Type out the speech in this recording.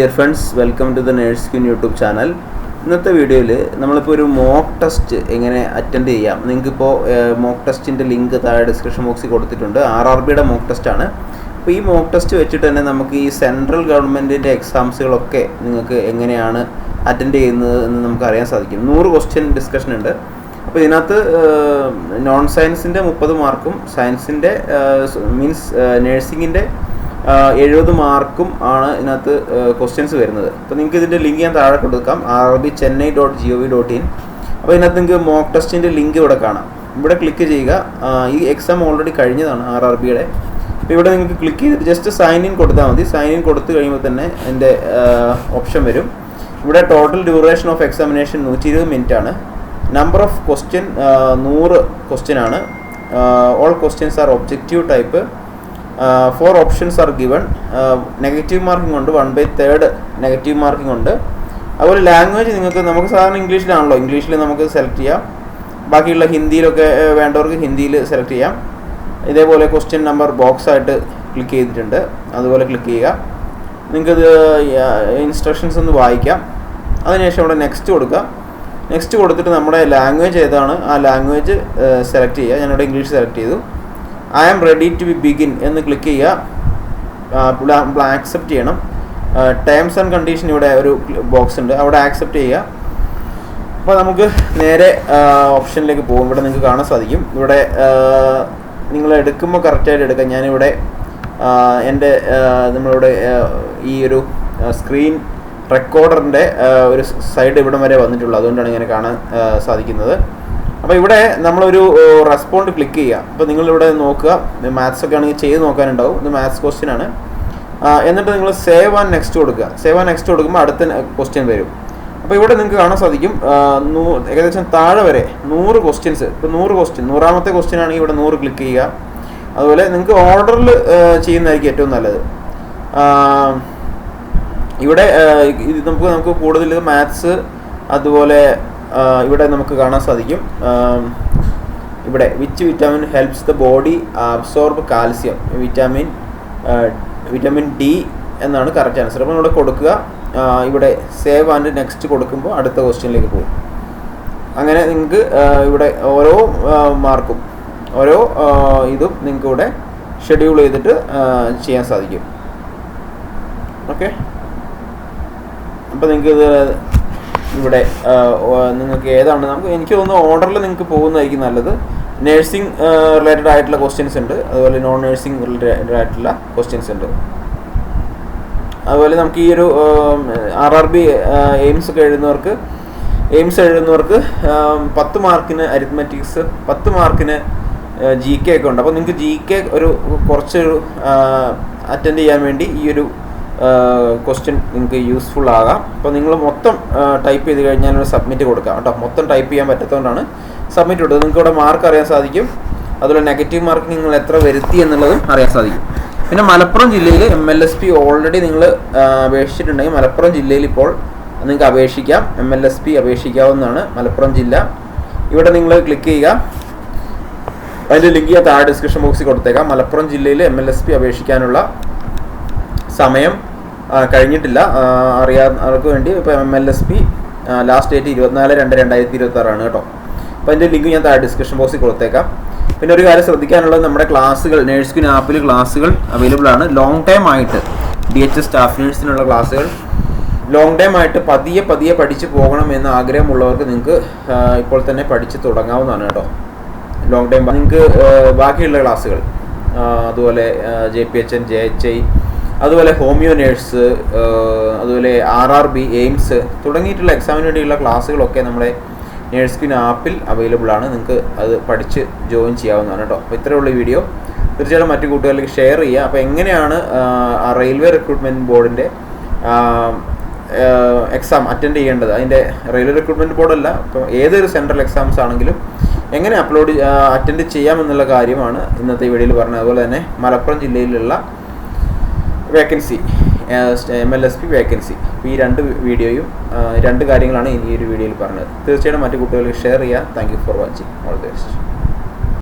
Dear friends welcome to the nurse queen YouTube channel ഇന്നത്തെ വീഡിയോയിൽ നമ്മളിപ്പോൾ ഒരു മോക്ക് ടെസ്റ്റ് എങ്ങനെ അറ്റൻഡ് ചെയ്യാം. നിങ്ങൾക്കിപ്പോൾ മോക്ക് ടെസ്റ്റിന്റെ ലിങ്ക് താഴെ ഡിസ്ക്രിപ്ഷൻ ബോക്സിൽ കൊടുത്തിട്ടുണ്ട്. ആർ ആർ ബിയുടെ മോക്ക് ടെസ്റ്റാണ് അപ്പോൾ ഈ മോക്ക് ടെസ്റ്റ് വെച്ചിട്ട് തന്നെ നമുക്ക് ഈ സെൻട്രൽ ഗവൺമെന്റിന്റെ എക്സാംസുകളൊക്കെ നിങ്ങൾക്ക് എങ്ങനെയാണ് അറ്റൻഡ് ചെയ്യുന്നത് എന്ന് നമുക്ക് അറിയാൻ സാധിക്കും. നൂറ് ക്വസ്റ്റ്യൻ ഡിസ്കഷൻ ഉണ്ട്. അപ്പോൾ ഇതിനകത്ത് നോൺ സയൻസിന്റെ മുപ്പത് മാർക്കും സയൻസിന്റെ മീൻസ് നേഴ്സിങ്ങിന്റെ എഴുപത് മാർക്കും ആണ് ഇതിനകത്ത് ക്വസ്റ്റ്യൻസ് വരുന്നത്. അപ്പോൾ നിങ്ങൾക്ക് ഇതിന്റെ ലിങ്ക് ഞാൻ താഴെ കൊടുക്കാം. R B Chennai dot G O V dot in അപ്പോൾ ഇതിനകത്ത് നിങ്ങൾക്ക് മോക്ക് ടെസ്റ്റിന്റെ ലിങ്ക് ഇവിടെ കാണാം. ഇവിടെ ക്ലിക്ക് ചെയ്യുക. ഈ എക്സാം ഓൾറെഡി കഴിഞ്ഞതാണ് ആർ ആർ ബിയുടെ അപ്പോൾ ഇവിടെ നിങ്ങൾക്ക് ക്ലിക്ക് ചെയ്തിട്ട് ജസ്റ്റ് സൈൻ ഇൻ കൊടുത്താൽ മതി. സൈൻ ഇൻ കൊടുത്തു കഴിയുമ്പോൾ തന്നെ എന്റെ ഓപ്ഷൻ വരും. ഇവിടെ ടോട്ടൽ ഡ്യൂറേഷൻ ഓഫ് എക്സാമിനേഷൻ നൂറ്റി ഇരുപത് മിനിറ്റ് ആണ് നമ്പർ ഓഫ് ക്വസ്റ്റ്യൻ നൂറ് ക്വസ്റ്റ്യൻ ആണ്. All questions are objective type four options are given negative marking ഉണ്ട് one by third negative marking ഉണ്ട്. അതുപോലെ ലാംഗ്വേജ് നിങ്ങൾക്ക് നമുക്ക് സാധാരണ ഇംഗ്ലീഷിലാണല്ലോ. ഇംഗ്ലീഷിൽ നമുക്ക് സെലക്ട് ചെയ്യാം. ബാക്കിയുള്ള ഹിന്ദിയിലൊക്കെ വേണ്ടവർക്ക് ഹിന്ദിയിൽ സെലക്ട് ചെയ്യാം. ഇതേപോലെ ക്വസ്റ്റ്യൻ നമ്പർ ബോക്സ് ആയിട്ട് ക്ലിക്ക് ചെയ്തിട്ടുണ്ട്. അതുപോലെ ക്ലിക്ക് ചെയ്യുക. നിങ്ങൾക്കിത് ഇൻസ്ട്രക്ഷൻസ് ഒന്ന് വായിക്കാം. അതിനുശേഷം ഇവിടെ നെക്സ്റ്റ് കൊടുക്കുക. നെക്സ്റ്റ് കൊടുത്തിട്ട് നമ്മുടെ ലാംഗ്വേജ് ഏതാണ്? ആ ലാംഗ്വേജ് സെലക്ട് ചെയ്യുക. ഞാനിവിടെ ഇംഗ്ലീഷ് സെലക്ട് ചെയ്തു. I am ready to be begin എന്ന് ക്ലിക്ക് ചെയ്യുക. ആക്സെപ്റ്റ് ചെയ്യണം. ടേംസ് ആൻഡ് കണ്ടീഷൻ ഇവിടെ ഒരു ബോക്സ് ഉണ്ട്. അവിടെ ആക്സെപ്റ്റ് ചെയ്യുക. അപ്പോൾ നമുക്ക് നേരെ ഓപ്ഷനിലേക്ക് പോകും. ഇവിടെ നിങ്ങൾക്ക് കാണാൻ സാധിക്കും. ഇവിടെ നിങ്ങൾ എടുക്കുമ്പോൾ കറക്റ്റായിട്ട് എടുക്കാം. ഞാനിവിടെ എന്റെ നമ്മളിവിടെ ഈ ഒരു സ്ക്രീൻ റെക്കോർഡറിന്റെ ഒരു സൈഡ് ഇവിടം വരെ വന്നിട്ടുള്ളൂ അതുകൊണ്ടാണ് ഇങ്ങനെ കാണാൻ സാധിക്കുന്നത്. അപ്പോൾ ഇവിടെ നമ്മളൊരു റെസ്പോണ്ട് ക്ലിക്ക് ചെയ്യുക അപ്പോൾ നിങ്ങളിവിടെ നോക്കുക. മാത്സ് ഒക്കെ ആണെങ്കിൽ ചെയ്ത് നോക്കാനുണ്ടാവും. ഇത് മാത്സ് ക്വസ്റ്റ്യൻ ആണ്. എന്നിട്ട് നിങ്ങൾ സേവ് ആൻഡ് നെക്സ്റ്റ് കൊടുക്കുക. സേവ് ആൻഡ് നെക്സ്റ്റ് കൊടുക്കുമ്പോൾ അടുത്ത ക്വസ്റ്റ്യൻ വരും. അപ്പോൾ ഇവിടെ നിങ്ങൾക്ക് കാണാൻ സാധിക്കും. ഏകദേശം താഴെ വരെ നൂറ് ക്വസ്റ്റ്യൻസ് ഇപ്പോൾ നൂറ് ക്വസ്റ്റ്യൻ നൂറാമത്തെ ക്വസ്റ്റ്യൻ ആണെങ്കിൽ ഇവിടെ നൂറ് ക്ലിക്ക് ചെയ്യുക. അതുപോലെ നിങ്ങൾക്ക് ഓർഡറിൽ ചെയ്യുന്നതായിരിക്കും ഏറ്റവും നല്ലത്. ഇവിടെ ഇത് നമുക്ക് നമുക്ക് കൂടുതൽ മാത്സ് അതുപോലെ ഇവിടെ നമുക്ക് കാണാൻ സാധിക്കും. ഇവിടെ which vitamin helps the body absorb calcium vitamin vitamin D എന്നാണ് കറക്റ്റ് ആൻസർ അപ്പോൾ ഇവിടെ കൊടുക്കുക. ഇവിടെ സേവ് ആൻഡ് നെക്സ്റ്റ് കൊടുക്കുമ്പോൾ അടുത്ത ക്വസ്റ്റ്യനിലേക്ക് പോകും. അങ്ങനെ നിങ്ങൾക്ക് ഇവിടെ ഓരോ മാർക്കും ഓരോ ഇതും നിങ്ങൾക്ക് ഇവിടെ ഷെഡ്യൂൾ ചെയ്തിട്ട് ചെയ്യാൻ സാധിക്കും. ഓക്കെ അപ്പോൾ നിങ്ങൾക്ക് ഇത് ഇവിടെ നിങ്ങൾക്ക് ഏതാണ്? നമുക്ക് എനിക്ക് തോന്നുന്നു ഓർഡറിൽ നിങ്ങൾക്ക് പോകുന്നതായിരിക്കും നല്ലത്. നേഴ്സിംഗ് റിലേറ്റഡ് ആയിട്ടുള്ള ക്വസ്റ്റ്യൻസ് ഉണ്ട്. അതുപോലെ നോൺ നേഴ്സിംഗ് റിലേറ്റഡ് ആയിട്ടുള്ള ക്വസ്റ്റ്യൻസ് ഉണ്ട്. അതുപോലെ നമുക്ക് ഈ ഒരു ആർ ആർ ബി എയിംസ് ഒക്കെ എഴുതുന്നവർക്ക് എയിംസ് എഴുതുന്നവർക്ക് പത്ത് മാർക്കിന് അരിത്മെറ്റിക്സ് പത്ത് മാർക്കിന് ജി കെ ഒക്കെ ഉണ്ട്. അപ്പോൾ നിങ്ങൾക്ക് ജി കെ ഒരു കുറച്ചൊരു അറ്റൻഡ് ചെയ്യാൻ വേണ്ടി ഈ ഒരു ക്വസ്റ്റ്യൻ നിങ്ങൾക്ക് യൂസ്ഫുൾ ആകാം. അപ്പോൾ നിങ്ങൾ മൊത്തം ടൈപ്പ് ചെയ്ത് കഴിഞ്ഞാൽ സബ്മിറ്റ് കൊടുക്കാം. കേട്ടോ മൊത്തം ടൈപ്പ് ചെയ്യാൻ പറ്റാത്തതുകൊണ്ടാണ് സബ്മിറ്റ് കൊടുത്തത്. നിങ്ങൾക്ക് ഇവിടെ മാർക്ക് അറിയാൻ സാധിക്കും. അതുപോലെ നെഗറ്റീവ് മാർക്ക് നിങ്ങൾ എത്ര വരുത്തി എന്നുള്ളതും അറിയാൻ സാധിക്കും. പിന്നെ മലപ്പുറം ജില്ലയിൽ M L S P already നിങ്ങൾ അപേക്ഷിച്ചിട്ടുണ്ടെങ്കിൽ മലപ്പുറം ജില്ലയിൽ ഇപ്പോൾ നിങ്ങൾക്ക് അപേക്ഷിക്കാം. എം എൽ എസ് പി അപേക്ഷിക്കാവുന്നതാണ് മലപ്പുറം ജില്ല. ഇവിടെ നിങ്ങൾ ക്ലിക്ക് ചെയ്യുക. അതിന്റെ ലിങ്ക് താഴെ ഡിസ്ക്രിപ്ഷൻ ബോക്സിൽ കൊടുത്തേക്കാം. മലപ്പുറം ജില്ലയിൽ എം എൽ എസ് പി അപേക്ഷിക്കാനുള്ള സമയം കഴിഞ്ഞിട്ടില്ല. ആ, അറിയാവുന്നവർക്ക് വേണ്ടി ഇപ്പോൾ M L S P last date ഇരുപത്തിനാല് രണ്ട് രണ്ടായിരത്തി ഇരുപത്തി ആറാണ് കേട്ടോ. അപ്പോൾ അതിന്റെ ലിങ്ക് ഞാൻ താഴെ ഡിസ്ക്രിപ്ഷൻ ബോക്സിൽ കൊടുത്തേക്കാം. പിന്നെ ഒരു കാര്യം ശ്രദ്ധിക്കാനുള്ളത് നമ്മുടെ ക്ലാസ്സുകൾ നേഴ്സ് ക്വിൻ ആപ്പിൽ ക്ലാസ്സുകൾ അവൈലബിൾ ആണ്. ലോങ് ടൈം ആയിട്ട് ഡി എച്ച് സ്റ്റാഫ് നേഴ്സിനുള്ള ക്ലാസ്സുകൾ. ലോങ് ടൈം ആയിട്ട് പതിയെ പതിയെ പഠിച്ചു പോകണം എന്ന ആഗ്രഹമുള്ളവർക്ക് നിങ്ങൾക്ക് ഇപ്പോൾ തന്നെ പഠിച്ച് തുടങ്ങാവുന്നതാണ് കേട്ടോ. ലോങ് ടൈം നിങ്ങൾക്ക് ബാക്കിയുള്ള ക്ലാസ്സുകൾ അതുപോലെ J P H N J H I അതുപോലെ ഹോമിയോ നേഴ്സ് അതുപോലെ ആർ ആർ ബി എയിംസ് തുടങ്ങിയിട്ടുള്ള എക്സാമിന് വേണ്ടിയുള്ള ക്ലാസ്സുകളൊക്കെ നമ്മുടെ നേഴ്സ്കിൻ ആപ്പിൽ അവൈലബിൾ ആണ്. നിങ്ങൾക്ക് അത് പഠിച്ച് ജോയിൻ ചെയ്യാവുന്നതാണ് കേട്ടോ. അപ്പോൾ ഇത്രയുള്ള വീഡിയോ തീർച്ചയായിട്ടും മറ്റു കൂട്ടുകാരിലേക്ക് ഷെയർ ചെയ്യുക. അപ്പോൾ എങ്ങനെയാണ് ആ റെയിൽവേ റിക്രൂട്ട്മെന്റ് ബോർഡിന്റെ എക്സാം അറ്റൻഡ് ചെയ്യേണ്ടത്? അതിന്റെ റെയിൽവേ റിക്രൂട്ട്മെന്റ് ബോർഡല്ല ഇപ്പോൾ ഏതൊരു സെൻട്രൽ എക്സാംസ് ആണെങ്കിലും എങ്ങനെ അപ്ലോഡ് അറ്റൻഡ് ചെയ്യാമെന്നുള്ള കാര്യമാണ് ഇന്നത്തെ വീഡിയോയിൽ പറഞ്ഞത്. അതുപോലെ തന്നെ മലപ്പുറം ജില്ലയിലുള്ള vacancy M L S P vacancy ഈ രണ്ട് വീഡിയോയും രണ്ട് കാര്യങ്ങളാണ് ഈ ഒരു വീഡിയോയിൽ പറഞ്ഞത്. തീർച്ചയായിട്ടും മറ്റു കുട്ടികൾക്ക് ഷെയർ ചെയ്യുക thank for watching all the best